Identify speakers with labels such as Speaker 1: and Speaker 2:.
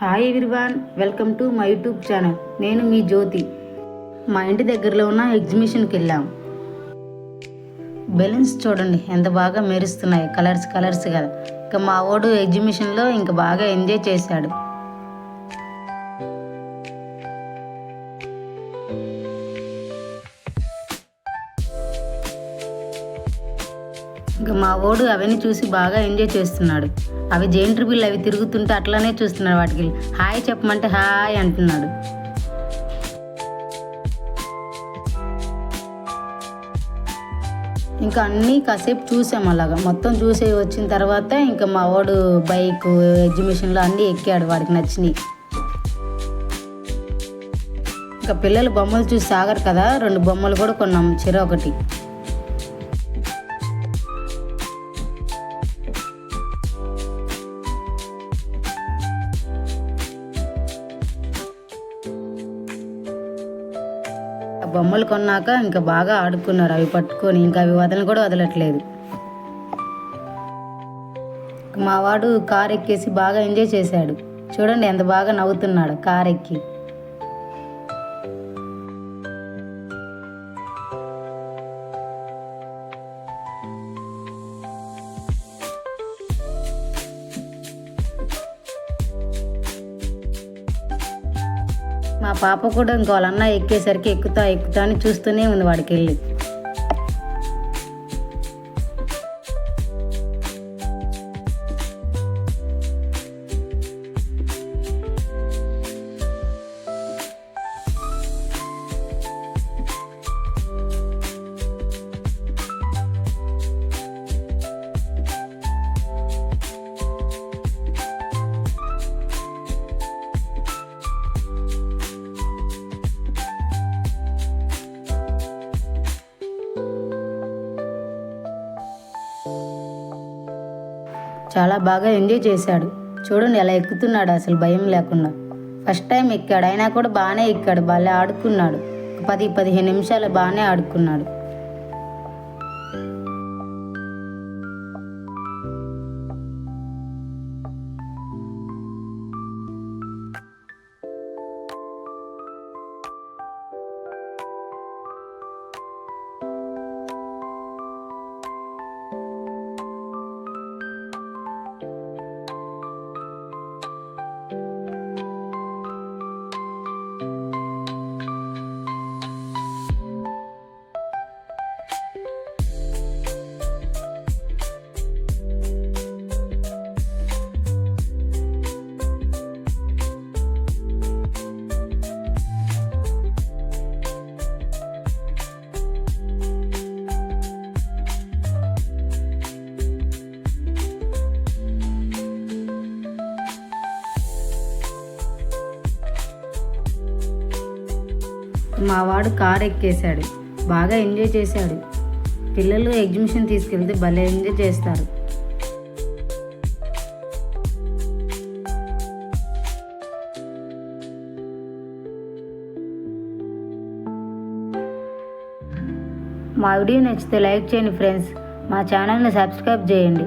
Speaker 1: Hi everyone welcome to my YouTube channel నేను మీ జ్యోతి. మా ఇంటి దగ్గరలో ఉన్న ఎగ్జిబిషన్కి వెళ్ళాం. బెలూన్స్ చూడండి ఎంత బాగా మెరుస్తున్నాయి. కలర్స్ కలర్స్ కదా. ఇంకా మా వాడు ఎగ్జిబిషన్లో ఇంకా బాగా ఎంజాయ్ చేశాడు. ఇంకా మా వాడు అవన్నీ చూసి బాగా ఎంజాయ్ చేస్తున్నాడు. అవి జైంట్ బిల్ అవి తిరుగుతుంటే అట్లానే చూస్తున్నాడు వాటికి. హాయ్ చెప్పమంటే హాయ్ అంటున్నాడు. ఇంకా అన్నీ కాసేపు చూసాం అలాగా. మొత్తం చూసే వచ్చిన తర్వాత ఇంకా మా వాడు బైక్ ఎగ్జిబిషన్లో అన్నీ ఎక్కాడు వాడికి నచ్చినాయి ఇంకా పిల్లలు బొమ్మలు చూసి సాగరు కదా. రెండు బొమ్మలు కూడా కొన్నాం. చిర ఒకటి. బొమ్మలు కొన్నాక ఇంకా బాగా ఆడుకున్నారు. అవి పట్టుకొని ఇంకా అవి వదలని కూడా వదలట్లేదు. మా వాడు కార్ ఎక్కేసి బాగా ఎంజాయ్ చేశాడు. చూడండి ఎంత బాగా నవ్వుతున్నాడు కార్ ఎక్కి. మా పాప కూడా ఇంకో అన్న ఎక్కేసరికి ఎక్కుతా ఎక్కుతా అని చూస్తూనే ఉంది వాడికి వెళ్ళి చాలా బాగా ఎంజాయ్ చేశాడు. చూడండి ఎలా ఎక్కుతున్నాడు అసలు భయం లేకుండా. ఫస్ట్ టైం ఎక్కాడు అయినా కూడా బాగానే ఎక్కాడు బాగా ఆడుకున్నాడు. పది పదిహేను నిమిషాలు బాగానే ఆడుకున్నాడు. మా వాడు కార్ ఎక్కేశాడు. బాగా ఎంజాయ్ చేశాడు. పిల్లలు ఎగ్జిబిషన్ తీసుకెళ్తే భలే ఎంజాయ్ చేస్తారు. మా వీడియో నచ్చితే లైక్ చేయండి ఫ్రెండ్స్. మా ఛానల్ని సబ్స్క్రైబ్ చేయండి.